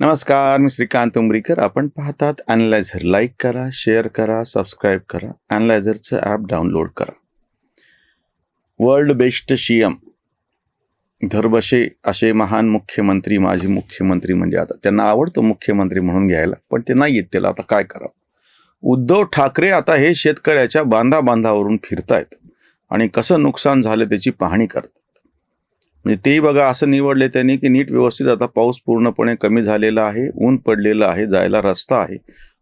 नमस्कार मी श्रीकांत उमरीकर. आपण पाहतात अनलायझर लाईक करा शेअर करा सबस्क्राईब करा. अनलायझरचं ॲप डाउनलोड करा. वर्ल्ड बेस्ट सीएम धरबशे असे महान मुख्यमंत्री माजी मुख्यमंत्री म्हणजे आता त्यांना आवडतं मुख्यमंत्री म्हणून घ्यायला पण ते नाही येत त्याला. आता काय करावं? उद्धव ठाकरे आता हे शेतकऱ्याच्या बांधा बांधावरून फिरतायत आणि कसं नुकसान झालं त्याची पाहणी करतात. म्हणजे तेही बघा असं निवडले त्यांनी की नीट व्यवस्थित आता पाऊस पूर्णपणे कमी झालेला आहे ऊन पडलेलं आहे जायला रस्ता आहे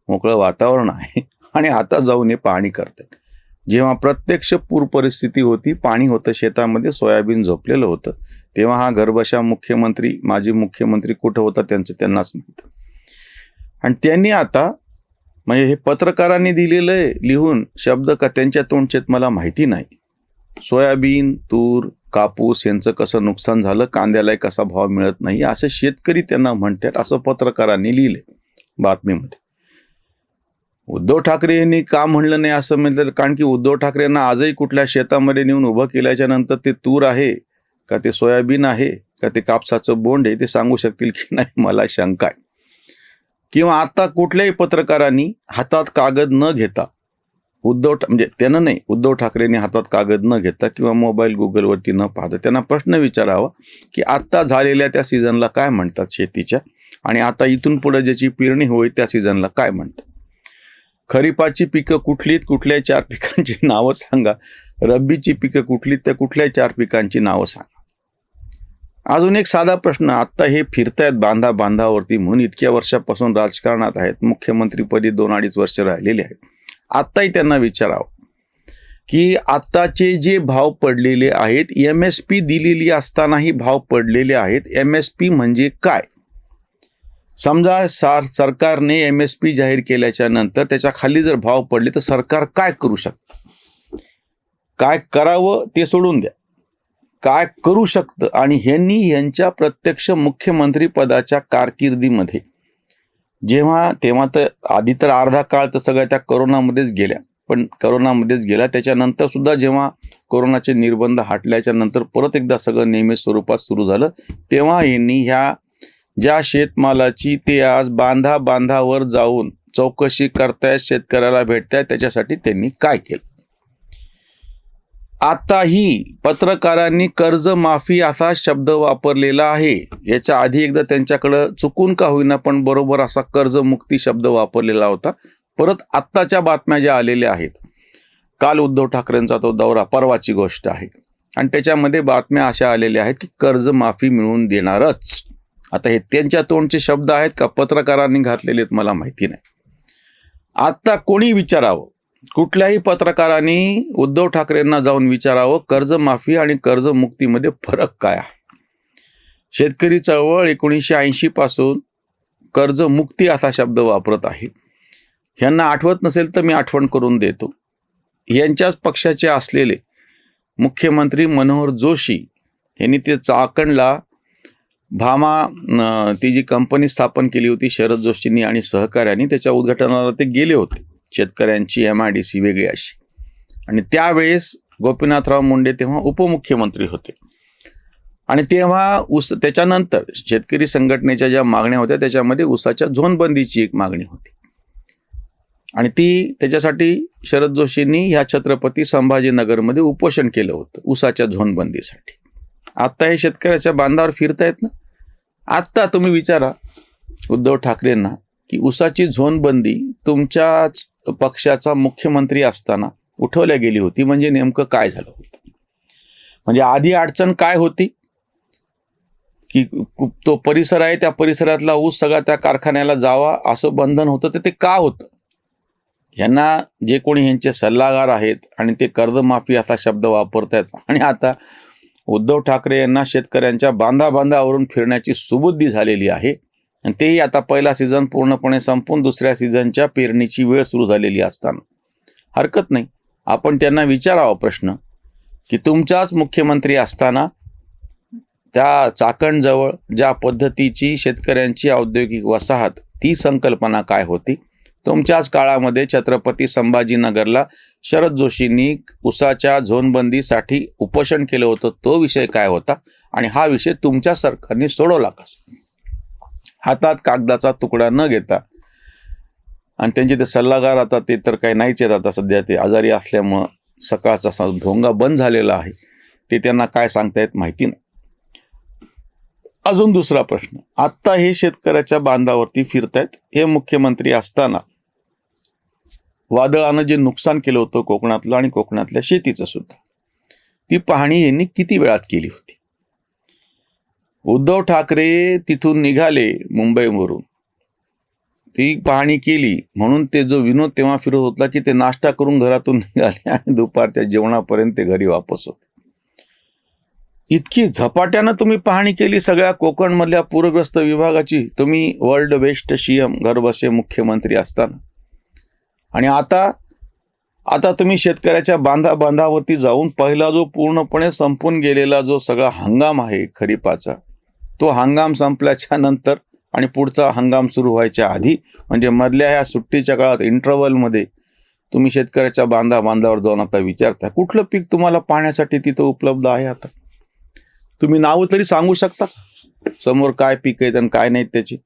मोकळं वातावरण आहे आणि आता जाऊन हे पाहणी करतात. जेव्हा प्रत्यक्ष पूर परिस्थिती होती पाणी होतं शेतामध्ये सोयाबीन झोपलेलं होतं तेव्हा हा गर्भशा मुख्यमंत्री माजी मुख्यमंत्री कुठं होता त्यांचं त्यांनाच माहीत. आणि त्यांनी आता म्हणजे हे पत्रकारांनी दिलेलं आहे लिहून शब्द का त्यांच्या तोंडचेत मला माहिती नाही. सोयाबीन तूर कापूस यांचं कसं नुकसान झालं कांद्यालाही कसा भाव मिळत नाही असं शेतकरी त्यांना म्हणतात असं पत्रकारांनी लिहिले बातमीमध्ये. उद्धव ठाकरे यांनी का म्हणलं नाही असं म्हटलं कारण की उद्धव ठाकरे यांना आजही कुठल्या शेतामध्ये नेऊन उभं केल्याच्यानंतर ते तूर आहे का ते सोयाबीन आहे का ते कापसाचं बोंड आहे ते सांगू शकतील की नाही मला शंका आहे. किंवा आता कुठल्याही पत्रकारांनी हातात कागद न घेता उद्धव म्हणजे त्यानं नाही उद्धव ठाकरेंनी हातात कागद न घेता किंवा मोबाईल गुगलवरती न पाहता त्यांना प्रश्न विचारावा की आत्ता झालेल्या त्या सीझनला काय म्हणतात शेतीच्या आणि आता इथून पुढे ज्याची पेरणी होईल त्या सीझनला काय म्हणतात? खरीपाची पिकं कुठलीत कुठल्या चार पिकांची नावं सांगा. रब्बीची पिकं कुठलीत त्या कुठल्या चार पिकांची नावं सांगा. अजून एक साधा प्रश्न आत्ता हे फिरतायत बांधा बांधावरती म्हणून इतक्या वर्षापासून राजकारणात आहेत मुख्यमंत्रीपदी दोन अडीच वर्ष राहिलेले आहेत. आत्ताही त्यांना विचारावं. की आत्ताचे जे भाव पडलेले आहेत एम एस पी दिलेली असतानाही भाव पडलेले आहेत एम एस पी म्हणजे काय? समजा सार सरकारने एम एस पी जाहीर केल्याच्यानंतर त्याच्याखाली जर भाव पडले तर सरकार काय करू शकतं? काय करावं ते सोडून द्या. काय करू शकतं? आणि ह्यांनी यांच्या प्रत्यक्ष मुख्यमंत्री पदाच्या कारकिर्दीमध्ये जेव्हा तेव्हा तर आधी तर अर्धा काळ तर सगळ्या त्या करोनामध्येच गेल्या. पण करोनामध्येच गेला त्याच्यानंतर सुद्धा जेव्हा कोरोनाचे निर्बंध हटल्याच्या नंतर परत एकदा सगळं नियमित स्वरूपात सुरू झालं तेव्हा यांनी ह्या ज्या शेतमालाची ते आज बांधा बांधावर जाऊन चौकशी करतायत शेतकऱ्याला भेटतायत त्याच्यासाठी त्यांनी काय केलं? आताही पत्रकारांनी कर्जमाफी असा शब्द वापरलेला आहे. याच्या आधी एकदा त्यांच्याकडं चुकून का होईना पण बरोबर असा कर्जमुक्ती शब्द वापरलेला होता. परत आत्ताच्या बातम्या ज्या आलेल्या आहेत. काल उद्धव ठाकरेंचा तो दौरा परवाची गोष्ट आहे. आणि त्याच्यामध्ये बातम्या अशा आलेल्या आहेत की कर्जमाफी मिळवून देणारच. आता हे त्यांच्या तोंडचे शब्द आहेत का पत्रकारांनी घातलेले आहेत मला माहिती नाही. आत्ता कोणी विचारावं? कुठल्याही पत्रकारांनी उद्धव ठाकरेंना जाऊन विचारावं कर्जमाफी आणि कर्जमुक्तीमध्ये फरक काय आहे? शेतकरी चळवळ एकोणीसशे ऐंशी पासून कर्जमुक्ती असा शब्द वापरत आहे. ह्यांना आठवत नसेल तर मी आठवण करून देतो. यांच्याच पक्षाचे असलेले मुख्यमंत्री मनोहर जोशी यांनी ते चाकणला भामा ती जी कंपनी स्थापन केली होती शरद जोशींनी आणि सहकार्यांनी त्याच्या उद्घाटनाला ते गेले होते. शेतकऱ्यांची एम आय डी सी वेगळी अशी. आणि त्यावेळेस गोपीनाथराव मुंडे तेव्हा उपमुख्यमंत्री होते. आणि तेव्हा ऊस त्याच्यानंतर शेतकरी संघटनेच्या ज्या मागण्या होत्या त्याच्यामध्ये ऊसाच्या झोनबंदीची एक मागणी होती. आणि ती त्याच्यासाठी शरद जोशींनी ह्या छत्रपती संभाजीनगरमध्ये उपोषण केलं होतं ऊसाच्या झोनबंदीसाठी. आत्ता हे शेतकऱ्याच्या बांधावर फिरतायत ना? आत्ता तुम्ही विचारा उद्धव ठाकरेंना की ऊसाची झोनबंदी तुमच्याच पक्षाचा मुख्यमंत्री असताना उठवल्या गेली होती. म्हणजे नेमकं काय झालं होतं? म्हणजे आधी अडचण काय होती? की तो परिसर आहे त्या परिसरातला ऊस सगळा त्या कारखान्याला जावा असं बंधन होतं तर ते का होतं? यांना जे कोणी यांचे सल्लागार आहेत आणि ते कर्जमाफी असा शब्द वापरतायत. आणि आता उद्धव ठाकरे यांना शेतकऱ्यांच्या बांधा बांधावरून फिरण्याची सुबुद्धी झालेली आहे. आणि तेही आता पहिला सीझन पूर्णपणे संपून दुसऱ्या सीझनच्या पेरणीची वेळ सुरू झालेली असताना. हरकत नाही. आपण त्यांना विचारावा प्रश्न. की तुमचाच मुख्यमंत्री असताना त्या चाकणजवळ ज्या पद्धतीची शेतकऱ्यांची औद्योगिक वसाहत ती संकल्पना काय होती? तुमच्याच काळामध्ये छत्रपती संभाजीनगरला शरद जोशींनी उसाच्या झोनबंदीसाठी उपोषण केलं होतं तो विषय काय होता? आणि हा विषय तुमच्या सरकारने सोडवला कसा हातात कागदाचा तुकडा न घेता. आणि त्यांचे ते सल्लागार आता ते तर काही नाहीच आहेत आता सध्या ते आजारी असल्यामुळं सकाळचा असा ढोंगा बंद झालेला आहे. ते त्यांना काय सांगतायत माहिती नाही. अजून दुसरा प्रश्न. आत्ता हे शेतकऱ्याच्या बांधावरती फिरतायत हे मुख्यमंत्री असताना वादळानं जे नुकसान केलं होतं कोकणातलं आणि कोकणातल्या शेतीचं सुद्धा ती पाहणी यांनी किती वेळात केली होती? उद्धव ठाकरे तिथून निघाले मुंबईवरून. ती पाहणी केली. म्हणून ते जो विनोद तेव्हा फिरत होता की ते नाश्ता करून घरातून निघाले आणि दुपारच्या जेवणापर्यंत ते घरी वापस होते. इतकी झपाट्यानं तुम्ही पाहणी केली सगळ्या कोकणमधल्या पूरग्रस्त विभागाची. तुम्ही वर्ल्ड बेस्ट सीएम घरबसे मुख्यमंत्री असताना. आणि आता आता तुम्ही शेतकऱ्याच्या बांधा बांधावरती जाऊन पहिला जो पूर्णपणे संपून गेलेला जो सगळा हंगाम आहे खरीपाचा तो हंगाम संपल्याच्या नंतर आणि पुढचा हंगाम सुरू व्हायच्या आधी म्हणजे मधल्या ह्या सुट्टीच्या काळात इंटरवलमध्ये तुम्ही शेतकऱ्याच्या बांधा बांधावर जाऊन आता विचारता कुठलं पीक तुम्हाला पाहण्यासाठी तिथं उपलब्ध आहे आता? तुम्ही नावं तरी सांगू शकता? समोर काय पीक आहेत आणि काय नाहीत त्याची?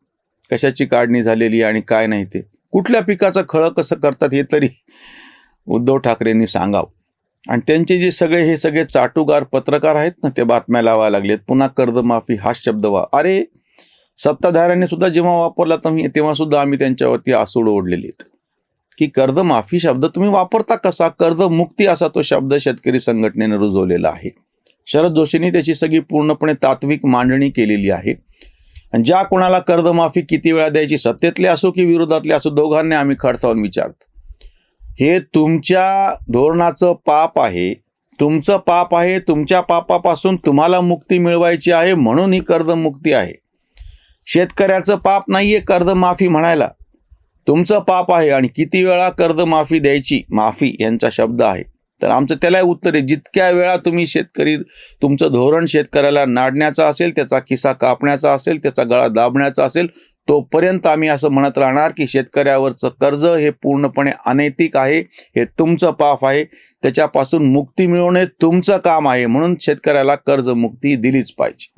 कशाची काढणी झालेली आणि काय नाही ते? कुठल्या पिकाचं खळं कसं करतात हे तरी उद्धव ठाकरेंनी सांगावं. आणि त्यांचे जे सगळे हे सगळे चाटुगार पत्रकार आहेत ना ते बातम्या लावायला लागलेत. पुन्हा कर्जमाफी हा शब्द वा अरे सत्ताधाऱ्यांनी सुद्धा जेव्हा वापरला तुम्ही तेव्हा सुद्धा आम्ही त्यांच्यावरती आसूड ओढलेली आहेत. की कर्जमाफी शब्द तुम्ही वापरता कसा? कर्जमुक्ती असा तो शब्द शेतकरी संघटनेने रुजवलेला आहे. शरद जोशींनी त्याची सगळी पूर्णपणे तात्विक मांडणी केलेली आहे. आणि ज्या कोणाला कर्जमाफी किती वेळा द्यायची सत्तेतले असो की विरोधातले असो दोघांनी आम्ही खडसावून विचारतो हे तुमच्या धोरणाचं पाप आहे. तुमचं पाप आहे तुमच्या पापापासून तुम्हाला मुक्ती मिळवायची आहे म्हणून ही कर्जमुक्ती आहे. शेतकऱ्याचं पाप नाहीये कर्जमाफी म्हणायला. तुमचं पाप आहे आणि किती वेळा कर्जमाफी द्यायची? माफी यांचा शब्द आहे. तर आमचं त्याला उत्तर आहे. जितक्या वेळा तुम्ही शेतकरी तुमचं धोरण शेतकऱ्याला नाडण्याचं असेल त्याचा खिसा कापण्याचा असेल त्याचा गळा दाबण्याचा असेल तोपर्यंत आम्ही असं म्हणत राहणार की शेतकऱ्यावरचं कर्ज हे पूर्णपणे अनैतिक आहे हे तुमचं पाप आहे. त्याच्यापासून मुक्ती मिळवणे तुमचं काम आहे म्हणून शेतकऱ्याला कर्जमुक्ती दिलीच पाहिजे.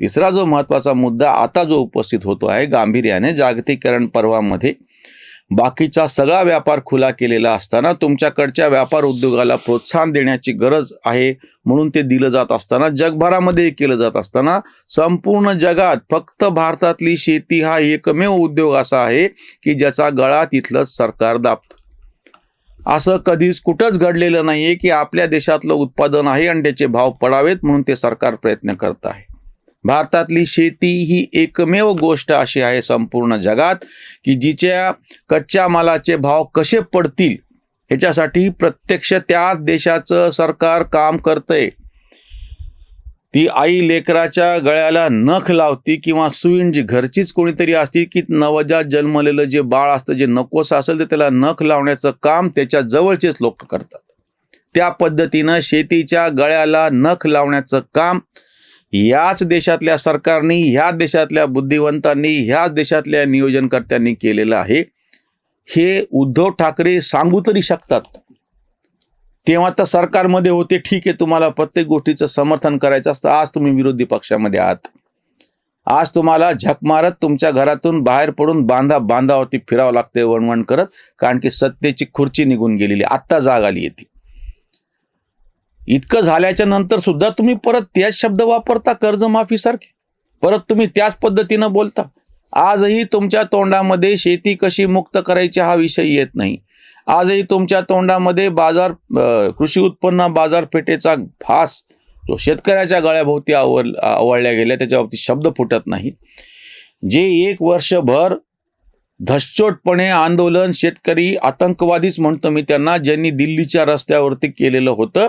तिसरा जो महत्त्वाचा मुद्दा आता जो उपस्थित होतो आहे गांभीर्याने जागतिकीकरण पर्वामध्ये बाकीचा सगळा व्यापार खुला केलेला असताना तुमच्याकडच्या व्यापार उद्योगाला प्रोत्साहन देण्याची गरज आहे म्हणून ते दिलं जात असताना जगभरामध्ये केलं जात असताना संपूर्ण जगात फक्त भारतातली शेती हा एकमेव उद्योग असा आहे की ज्याचा गळा तिथलं सरकार दाबतं. असं कधीच कुठंच घडलेलं नाहीये की आपल्या देशातलं उत्पादन आहे आणि त्याचे भाव पडावेत म्हणून ते सरकार प्रयत्न करत आहे. भारतातली शेती ही एकमेव गोष्ट अशी आहे संपूर्ण जगात की जिच्या कच्च्या मालाचे भाव कसे पडतील ह्याच्यासाठी प्रत्यक्ष त्याच देशाचं सरकार काम करतंय. ती आई लेकराच्या गळ्याला नख लावती किंवा सुईण जी घरचीच कोणीतरी असती की नवजात जन्मलेलं जे बाळ असतं जे नकोस असेल तर त्याला नख लावण्याचं काम त्याच्या जवळचेच लोक करतात. त्या पद्धतीनं शेतीच्या गळ्याला नख लावण्याचं काम याच देशातल्या सरकारने ह्या देशातल्या बुद्धिवंतांनी ह्याच देशातल्या नियोजनकर्त्यांनी केलेलं आहे. हे उद्धव ठाकरे सांगू तरी शकतात. तेव्हा तर सरकारमध्ये होते ठीक आहे तुम्हाला प्रत्येक गोष्टीचं समर्थन करायचं असतं. आज तुम्ही विरोधी पक्षामध्ये आहात. आज तुम्हाला झक मारत तुमच्या घरातून बाहेर पडून बांधा बांधावरती फिरावं लागते वणवण करत. कारण की सत्तेची खुर्ची निघून गेलेली आत्ता जाग आली येते इतकं झाल्याच्यानंतर सुद्धा तुम्ही परत त्याच शब्द वापरता कर्जमाफीसारखे. परत तुम्ही त्याच पद्धतीनं बोलता. आजही तुमच्या तोंडामध्ये शेती कशी मुक्त करायची हा विषय येत नाही. आजही तुमच्या तोंडामध्ये बाजार कृषी उत्पन्न बाजारपेठेचा फास जो शेतकऱ्याच्या गळ्याभोवती आवड आवळल्या गेल्या त्याच्याबाबतीत शब्द फुटत नाही. जे एक वर्षभर धसचोटपणे आंदोलन शेतकरी आतंकवादीच म्हणतो मी त्यांना ज्यांनी दिल्लीच्या रस्त्यावरती केलेलं होतं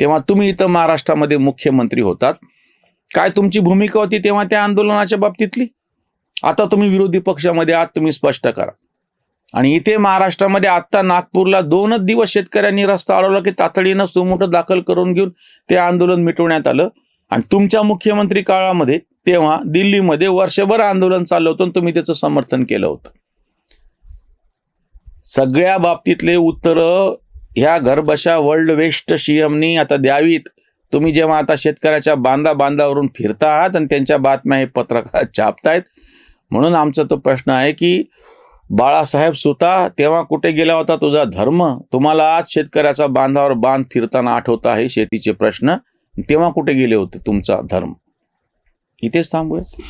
तेव्हा तुम्ही इथं महाराष्ट्रामध्ये मुख्यमंत्री होतात. काय तुमची भूमिका होती तेव्हा त्या आंदोलनाच्या बाबतीतली? आता तुम्ही विरोधी पक्षामध्ये आहात तुम्ही स्पष्ट करा. आणि इथे महाराष्ट्रामध्ये आत्ता नागपूरला दोनच दिवस शेतकऱ्यांनी रस्ता अडवला की तातडीनं सुमोट दाखल करून घेऊन ते आंदोलन मिटवण्यात आलं. आणि तुमच्या मुख्यमंत्री काळामध्ये तेव्हा दिल्लीमध्ये वर्षभर आंदोलन चाललं होतं आणि तुम्ही त्याचं समर्थन केलं होतं. सगळ्या बाबतीतले उत्तर ह्या घरबशा वर्ल्ड वेस्ट सीएमनी आता द्यावीत. तुम्ही जेव्हा आता शेतकऱ्याच्या बांधा बांधावरून फिरता आहात आणि त्यांच्या बातम्या हे पत्रकार छापतायत म्हणून आमचा तो प्रश्न आहे की बाळासाहेब सुता तेव्हा कुठे गेला होता तुझा धर्म? तुम्हाला आज शेतकऱ्याचा बांधावर बांध फिरताना आठवत आहे शेतीचे प्रश्न. तेव्हा कुठे गेले होते तुमचा धर्म? इथेच थांबूया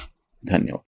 धन्यवाद.